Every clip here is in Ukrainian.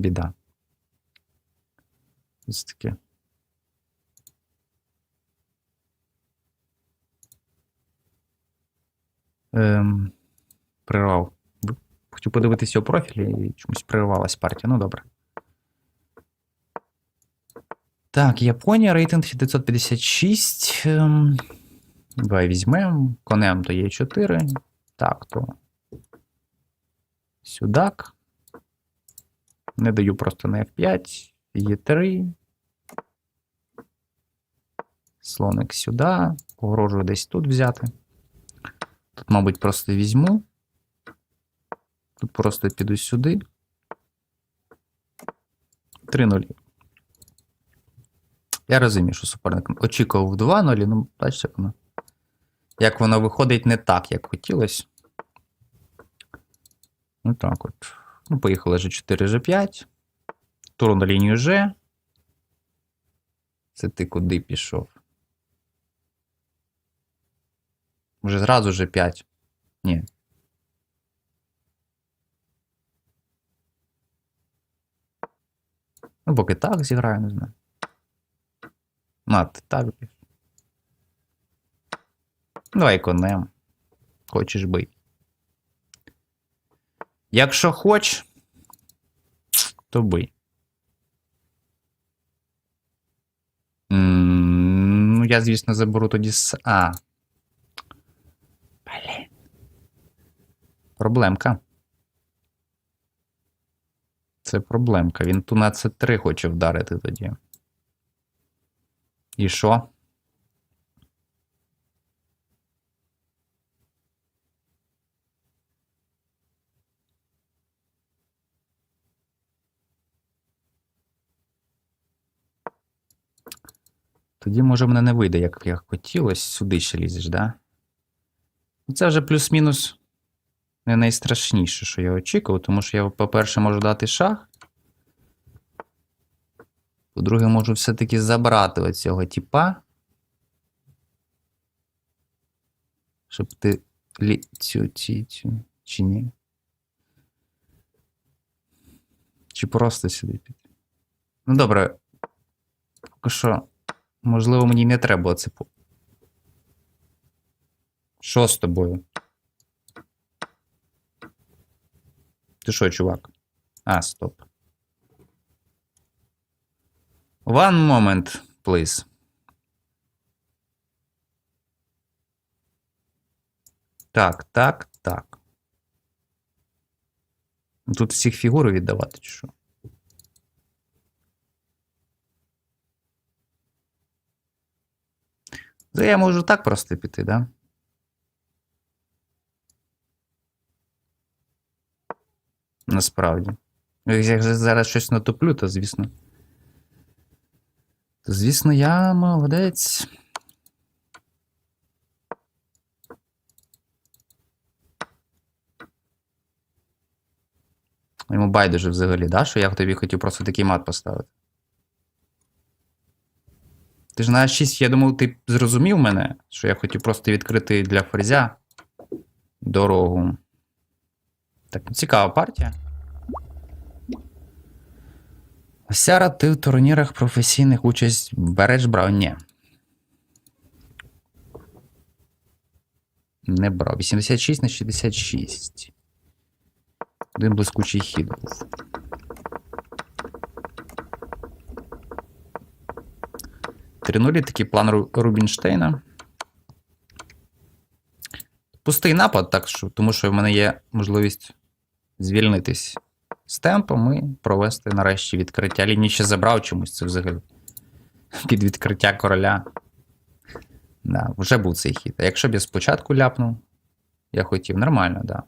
Біда. Ось таке. Ем, прервав. Хотів подивитися його профіль і чомусь перервалась партія. Ну добре. Так, Японія, рейтинг 956. Ем, давай візьмемо. Конем то є 4. Так, то. Сюдак. Не даю просто на F5. Є 3. Слоник сюди. Погрожую десь тут взяти. Тут, мабуть, просто візьму. Тут просто піду сюди. 3-0. Я розумію, що суперник очікував 2-0, ну, бачите, як воно. Як воно виходить не так, як хотілося. Ну так от. Ну, поїхали G4, G5. Тур на лінію G. Це ти куди пішов? Вже зразу G5. Ні. Ну, поки так зіграю, не знаю. На, ти так. Давай конем. Хочеш бий. Якщо хоч, то бий. М, Ну, я, звісно, заберу тоді с. А. Блін. Проблемка. Це проблемка. Він ту на С3 хоче вдарити тоді. І що? Тоді, може, мене не вийде, як я хотілося. Сюди ще лізеш, да? Ну, Це вже плюс-мінус не найстрашніше, що я очікував, тому що я, по-перше, можу дати шах. По-друге, можу все-таки забрати оцього тіпа. Щоб ти лі... цю, ці, цю, чи ні? Чи просто сюди піти? Ну, добре. Поки що, можливо, мені не треба це. по- Що з тобою? Ти що, чувак? А, стоп. One moment, please. Так, так, так. Тут всіх фігури віддавати, чи що? Та я можу так просто піти, да? Насправді. Ну, Як зараз щось натоплю, то звісно. То, звісно, я молодець. Йому байдуже взагалі, да? що я тобі хотів просто такий мат поставити. Ти ж на 6, я думав, ти зрозумів мене, що я хотів просто відкрити для ферзя дорогу. Так, цікава партія. Сяра, ти в турнірах професійних участь береш брав? Ні. Не брав. 86 на 66. Один блискучий хід був. Три нулі такий план Рубінштейна. Пустий напад, так що, тому що в мене є можливість звільнитись з темпом і провести нарешті відкриття. Лінії ще забрав чомусь це взагалі. Під відкриття короля. Да, вже був цей хід. А якщо б я спочатку ляпнув, я хотів нормально, да.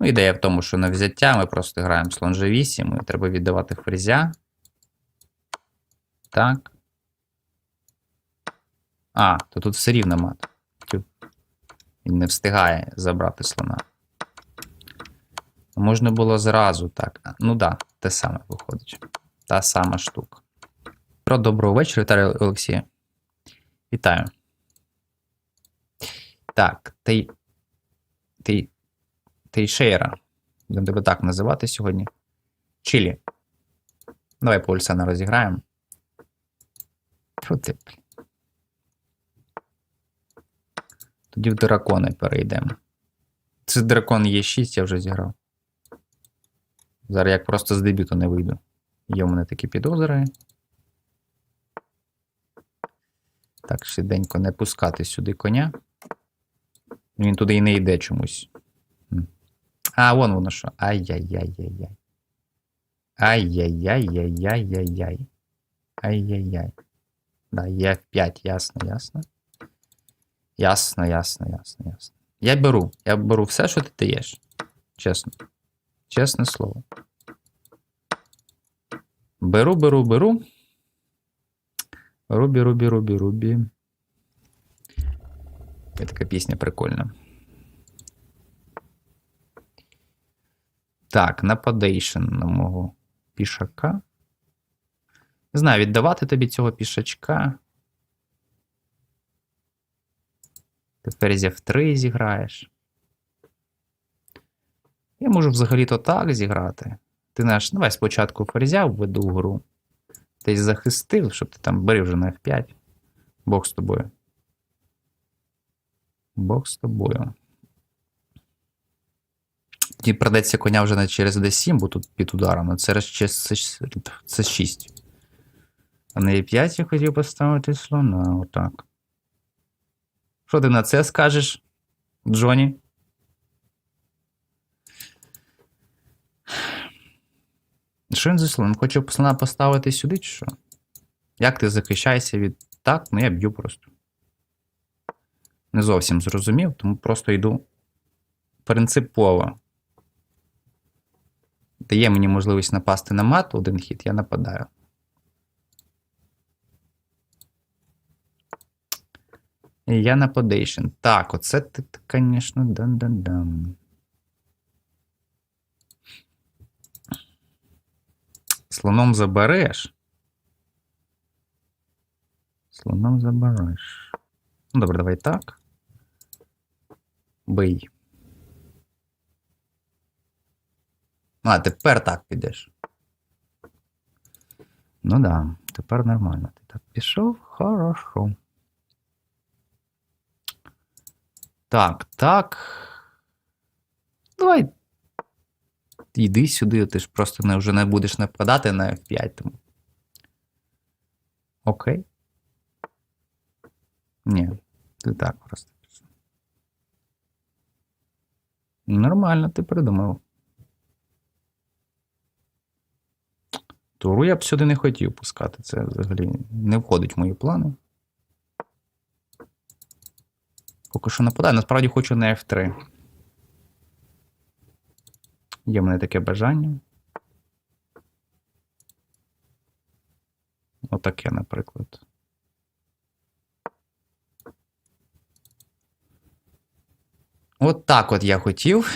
Ну, ідея в тому, що на взяття ми просто граємо слон G8, і треба віддавати ферзя. Так. А, то тут все рівно мат. Він не встигає забрати слона. Можна було зразу так. Ну да, те саме виходить. Та сама штука. Про доброго вечора, Віталій Олексій. Вітаю. Так, ти. Ти. Тейшейра. Будемо тебе так називати сьогодні. Чилі. Давай Пульсана розіграємо. Що ти? блін? Тоді в дракони перейдемо. Це дракон є 6, я вже зіграв. Зараз як просто з дебюту не вийду. Є у мене такі підозри. Так, швиденько не пускати сюди коня. Він туди і не йде чомусь. А, вон воно що. Ай-яй-яй-яй-яй. Ай-яй-яй-яй-яй-яй-яй. Ай-яй-яй. Да, є F5, ясно, ясно. Ясно, ясно, ясно, ясно. Я беру. Я беру все, що ти даєш. Чесно. Чесне слово. Беру, беру, беру. Рубі, рубі, рубі, рубі. Є така пісня прикольна. Так, нападейшн на мого пішака. Не знаю, віддавати тобі цього пішачка. Ти ферзя в 3 зіграєш. Я можу взагалі-то так зіграти. Ти наш, давай спочатку ферзя введу в гру. Десь захистив, щоб ти там бери вже на F5. Бог з тобою. Бог з тобою. Тоді придеться коня вже не через D7, бо тут під ударом, це 6. А на E5 я хотів поставити слона, отак. Що ти на це скажеш, Джоні? Що він за слон? Хоче слона поставити сюди, чи що? Як ти захищаєшся від. Так, ну я б'ю просто. Не зовсім зрозумів, тому просто йду принципово. Дає мені можливість напасти на мат один хід, я нападаю. Я на подейшн. Так, оце ти, звісно, дан-дан-дан. Слоном забереш. Слоном забереш. Ну, добре, давай так. Бий. А, тепер так підеш. Ну да, тепер нормально. Ти так пішов, хорошо. Так, так. Давай. Йди сюди, ти ж просто не, вже не будеш нападати на F5. Тому. Окей. Ні, ти так просто. Нормально, ти придумав. Туру я б сюди не хотів пускати. Це взагалі не входить в мої плани. Поки що нападаю. Насправді хочу на F3. Є в мене таке бажання. Отаке, наприклад. От так от я хотів.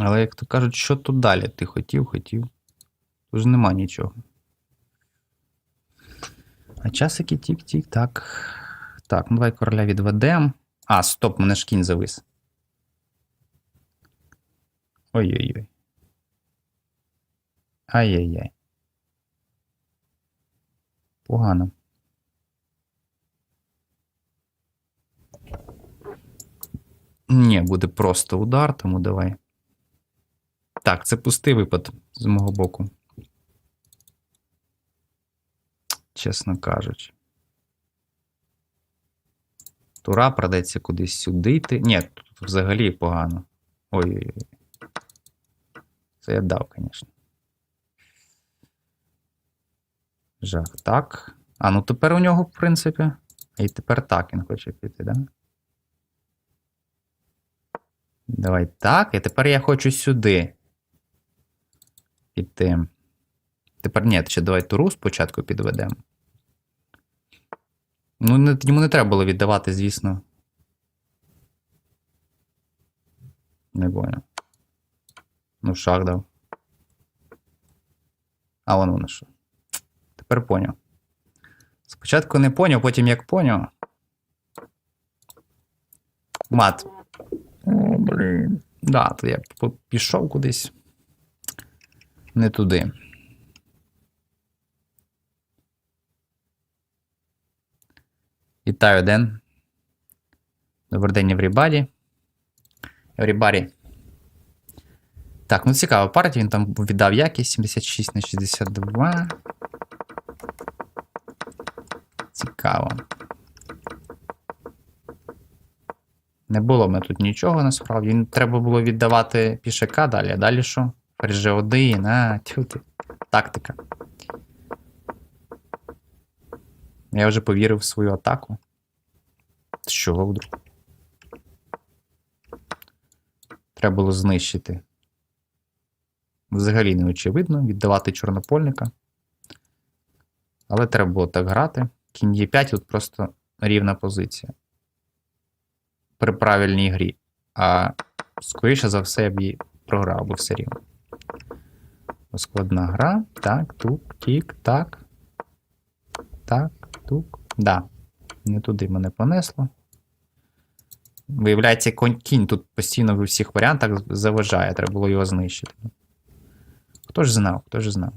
Але, як то кажуть, що тут далі? Ти хотів, хотів. Тут ж нема нічого. А часики тік-тік, так. Так, ну давай короля відведемо. А, стоп, мене ж кінь завис. Ой-ой-ой. Ай-яй-яй. Погано. Ні, буде просто удар, тому давай. Так, це пустий випад з мого боку. Чесно кажучи. Тура придеться кудись сюди йти. Ні, тут взагалі погано. Ой-ой-ой. Це я дав, звісно. Жах. Так. А, ну тепер у нього, в принципі. І тепер так він хоче піти, да? Давай так. І тепер я хочу сюди. Піти. Тепер ні, ще давай туру спочатку підведемо. Ну, не, йому не треба було віддавати, звісно. Не понял. Ну, шах дав. А вон воно що. Тепер поняв. Спочатку не поняв, потім як поняв. Мат. О, блін. Да, то я пішов кудись. Не туди. Вітаю, Ден. Добрий день, everybody. Everybody. Так, ну цікава партія. Він там віддав якість 76 на 62. Цікаво. Не було в тут нічого насправді. Він треба було віддавати пішака далі. А далі що? Ферзь 1 а, тьфу ти. Тактика. Я вже повірив в свою атаку. З чого вдруг? Треба було знищити. Взагалі не очевидно, віддавати чорнопольника. Але треба було так грати. Кінь Е5 тут просто рівна позиція. При правильній грі. А скоріше за все я б її програв би все рівно. Складна гра. Так, тук, тік, так. Так, тук. Да. Не туди мене понесло. Виявляється, кінь тут постійно в усіх варіантах заважає, треба було його знищити. Хто ж знав, хто ж знав.